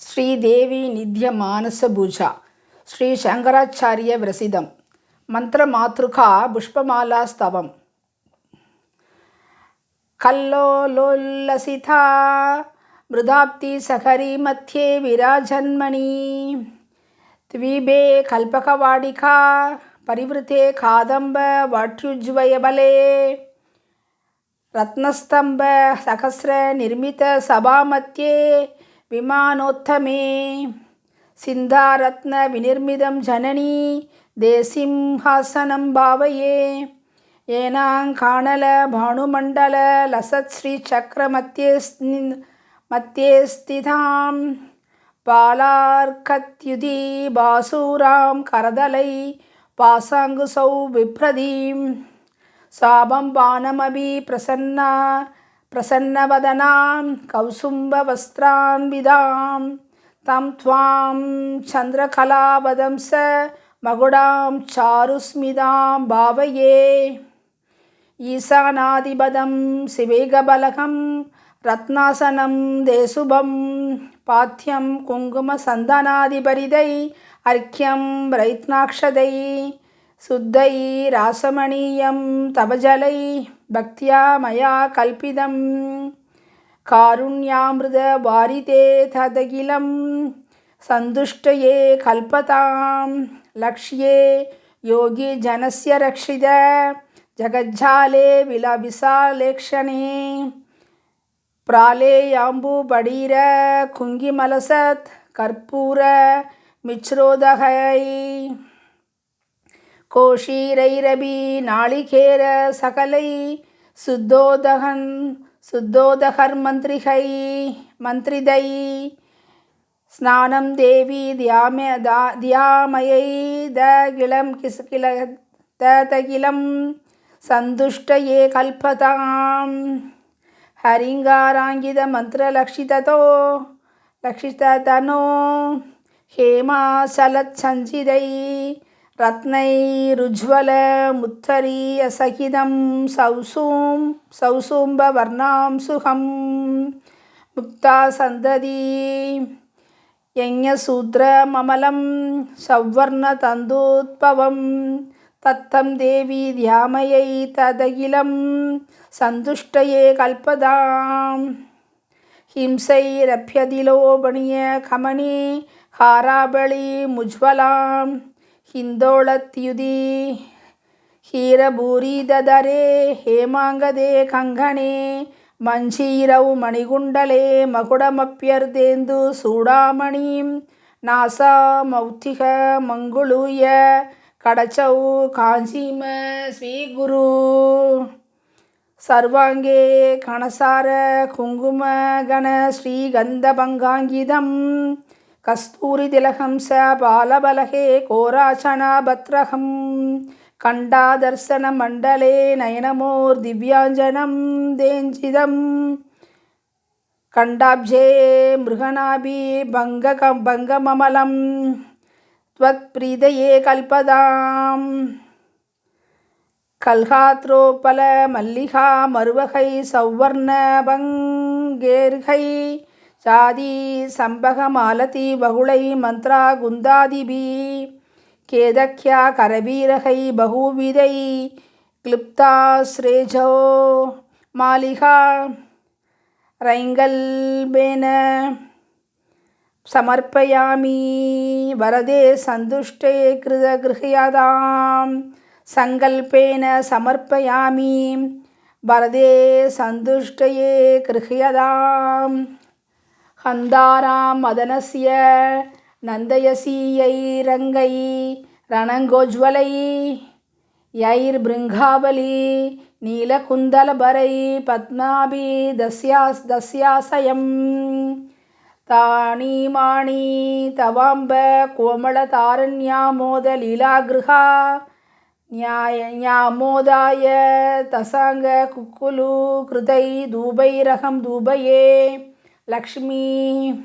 ஸ்ரீதேவி நித்ய மானச பூஜா. ஸ்ரீ சங்கராச்சாரிய விரசிதம் மந்திர மாத்ருகா புஷ்பமாலா ஸ்தவம். கல்லோலோல்லசிதா மృదాப்தி சகரி மத்தியே விராஜன்மணி. द्वीपे कल्पकवाडिका परिवृते कादम्ब वाट्युज्वयबले रत्नस्तम्भ सहस्रनिर्मितसभामध्ये விமானோத்தமே. சிந்தாரத்ன விநிர்மிதம் ஜனனி தேசிம்ஹாசனம் பாவையே. ஏனாங்காணல பானுமண்டல லசத்ஸ்ரீ சக்கர மத்தியே மத்தியே ஸ்திதாம் பாலார்கத்யுதி பாசூராம் கரதலை பாசாங்கு சௌ விப்ரதீம். சாபம் பானமபி பிரசன்னா प्रसन्नवदनां कौसुम्बवस्त्रान्विदां तं त्वां चन्द्रकलावदंस मगुडां चारुस्मिदां भावये। ईशानादिपदं शिवेगबलकं रत्नासनं देशुभं पाथ्यं कुङ्कुमसन्दनादिपरिदै अर्घ्यं रैत्नाक्षदै சுத்தை ராசமணீயம் தவஜலை பக்தியா மயா கல்பிதம். காருண்யாமிருத வாரிதே ததகிலம். சந்துஷ்டயே கல்பதாம். லக்ஷ்யே யோகி ஜனசிய ரக்ஷித. ஜகஜாலே விலாபிசாலேக்ஷணே பிராலேயாம்பூபடீர குங்கிமலசத் கற்பூர மிச்ரோதகை. கோஷீரைரபி நாளிகேர சகலை சுத்தோதகன் சுத்தோதகர் மந்திரிகை மந்திரிதை. ஸ்நானம் தேவி தியாமே தா தியாமயை த கிளம் கிஸ் கிள தகிலம் சந்துஷ்டயே கல்பதாம். ஹரிங்காராங்கித மந்திரலக்ஷிதோ லக்ஷிததனோ ஹேமா சலச்சஞ்சிதை रत्नैरुज्ज्वलमुत्तरीयसहितं सौसूं सौसूम्बवर्णां सुखं मुक्ता सन्ददी यज्ञसूत्रममलं सौवर्णतन्दूद्भवं तत्तं देवी ध्यामयै तदखिलं सन्तुष्टये ಹಿಂದೋಳತ್ಯುದಿ ಹೀರಭೂರಿದರೆ ಹೇಮಾಂಗದೆ ಕಂಗಣೆ ಮಂಜೀರವು ಮಣಿಗುಂಡಲೆ ಮಗುಡಮಪ್ಯರ್ಧೇಂದು ಸೂಡಾಮಣಿಂ ನಾಸ ಮೌತಿಕ ಮಂಗುಳೂಯ ಕಡಚೌ ಕಾಂಜೀಮ ಶ್ರೀಗುರು ಸರ್ವಾಂಗೇ ಕಣಸಾರ ಕುಂಕುಮ ಗಣ ಶ್ರೀಗಂಧಭಂಗಾಂಗಿದಂ कणसार कुङ्कुमगण श्रीगन्धभङ्गाङ्गिदम् कस्तूरितिलकं स बालबलहे कोराचनाभद्रहं कण्डादर्शनमण्डले नयनमोर्दिव्याञ्जनं देञ्जिदं कण्डाब्जे मृगनाभि भङ्गक भङ्गममलं त्वत्प्रीतये कल्पदाम् कल्हात्रोपलमल्लिका मरुवहै सौवर्णभङ्गेर्है சாதி சம்பகமாலதி பகுளை மந்த்ரா குந்தாதிபி. கேதக்யா கரவீரகை பகுவிதை கிளிப்தா ஸ்ரேஜோ மாலிகா ரைங்கல்பேன சமர்ப்பயாமி வரதே சந்துஷ்டே கிருத கிருஹயாதாம். சங்கல்பேன சமர்ப்பயாமி வரதே சந்துஷ்டயே கிருஹயதாம். वरदे सन्तुष्टये गृह्यताम् हन्दारां मदनस्य नन्दयसीयैरङ्गै रणङ्गोज्ज्वलै यैर्बृङ्घावली नीलकुन्दलभरै पद्माभि दस्यास् दस्याशयं ताणीमाणी तवाम्ब कोमलतारण्यामोदलीलागृहा न्याय न्यामोदाय तसाङ्गकुक्कुलु कृतै धूपैरहं धूपये लक्ष्मी।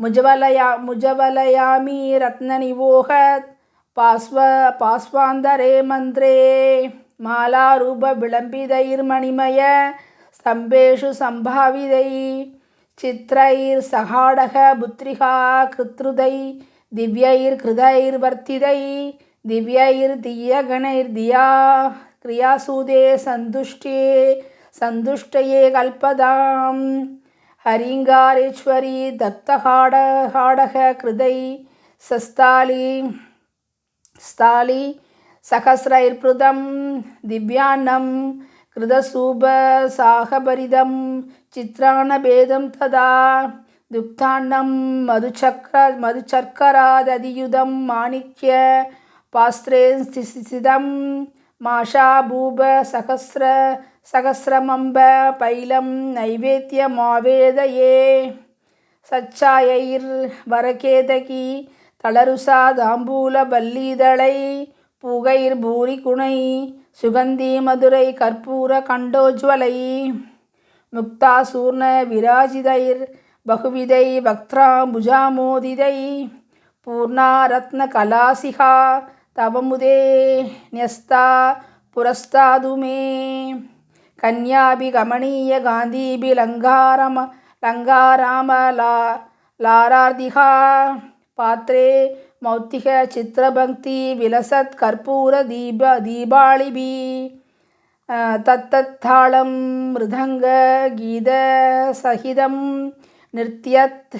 मुजवलया मुजवलयामि रत्ननिवोहत्। पार्श्व पार्श्वान्तरे मन्त्रे। मालारूपविलम्बितैर्मणिमय स्तम्भेषु सम्भावितै। चित्रैर्सहाडः पुत्रिका कृत्रुदै दिव्यैर्कृतैर्वर्तिदै दिव्यैर्दियगणैर्दिया क्रियासूदे सन्तुष्टे सन्तुष्टये ஹரிங்காரேஸ்வரி தத்தஹாட ஹாடக கிருதை சஸ்தாலி ஸ்தாலி சகசிரைர்பிருதம் திவ்யான்னம் கிருதசூப சாகபரிதம் சித்திராணபேதம் ததா துக்தாண்ணம் மதுச்சக்ர மதுச்சர்க்கராததியுதம் மாணிக்ய பாஸ்திரே ஸ்திசிதம் माषाभूप सहस्र सहस्रमम्ब पैलं नैवेद्यमावेदये सच्चायैर्वरकेतकी தளருசா தாம்பூல பல்லீதளை புகைர் பூரி குணை சுகந்தி மதுரை கற்பூர கண்டோஜ்வலை முக்தா சூர்ண விராஜிதைர் பகுவிதை வக்திராம்புஜாமோதிதை பூர்ணா ரத்ன கலாசிகா தவமுதே न्यस्ता पुरस्तादु मे कन्याभिगमनीय गान्धीभिलङ्गारम लङ्गारामला लारार्दिहा पात्रे मौक्तिक चित्रभक्ति विलसत् कर्पूरदीप दीपाळिभिः तत्तत्तालं मृदङ्गगीतसहितं नृत्यत्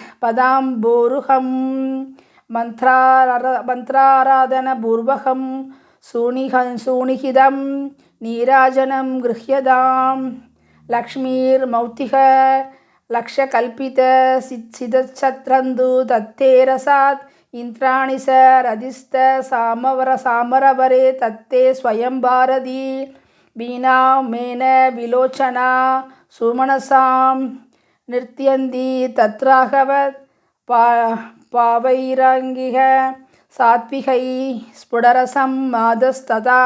மந்த்ரார மந்த்ராராதனபூர்வகம். சூணிக சூணிகிதம் நீராஜனம் கிருஹ்யதாம். லக்ஷ்மீர் மௌத்திக லக்ஷகல்பித சித் சிதச்சத்ரந்து தத்தேரசாத் இந்திராணி சார் அதிஸ்த சாமவர சாமரவரே தத்தே ஸ்வயம் பாரதி வீணா மேன விலோச்சனா சுமணசாம் நிறியந்தி தத்ராகவத் பா பாவைராங்கிக சாத்விகை ஸ்புடரசம் மாதஸ்ததா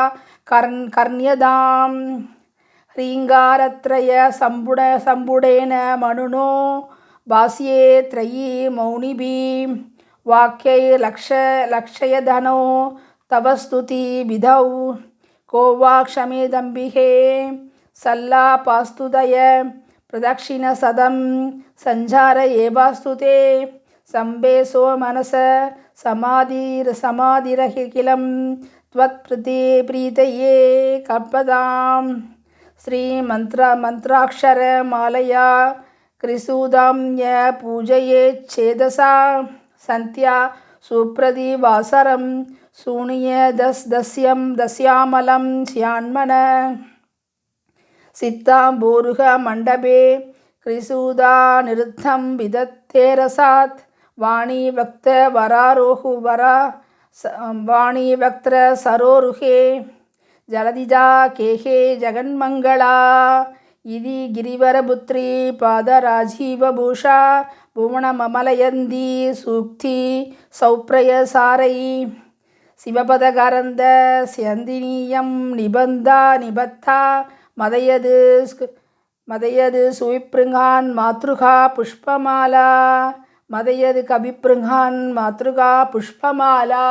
கர்ண் கர்ணியதாம். ஹ்ரீங்காரத்ரய சம்புட சம்புடேன மனுனோ பாஸ்யே த்ரயி மௌனிபி. வாக்கியை லக்ஷ லக்ஷயதனோ தவஸ்துதி விதௌ. கோவாக்ஷமேதம்பிகே சல்லா பாஸ்துதய பிரதக்ஷிணசதம் சஞ்சார ஏவாஸ்துதே. सम्बेसो मनस समाधिर् समाधिरहिकिलं त्वत्प्रति प्रीतये कल्पतां श्रीमन्त्र मन्त्राक्षरमालया कृसूदां य पूजयेच्छेदसा सन्त्या सुप्रतिवासरं शून्य दस् दस्यं दस्यामलं स्यान्मन सित्ताम्बोरुहमण्डपे कृसूदानिरुद्धं வாணி பக்த வராரோஹு வரா ச வாணி பக்திர சரோருகே ஜலதிஜா கேஹே ஜெகன்மங்களா இதி கிரிவரபுத்ரி பாதராஜீவபூஷா புவனமமலயந்தி சூக்தி சௌப்ரயசாரை சிவபதகரந்த சியந்தினீயம் நிபந்தா நிபத்தா மதையது மதையது சுவிப்ருங்கான் மாத்ருகா புஷ்பமாலா. மதையது கவிப்பிருங்கான் மாத்ருகா புஷ்பமாலா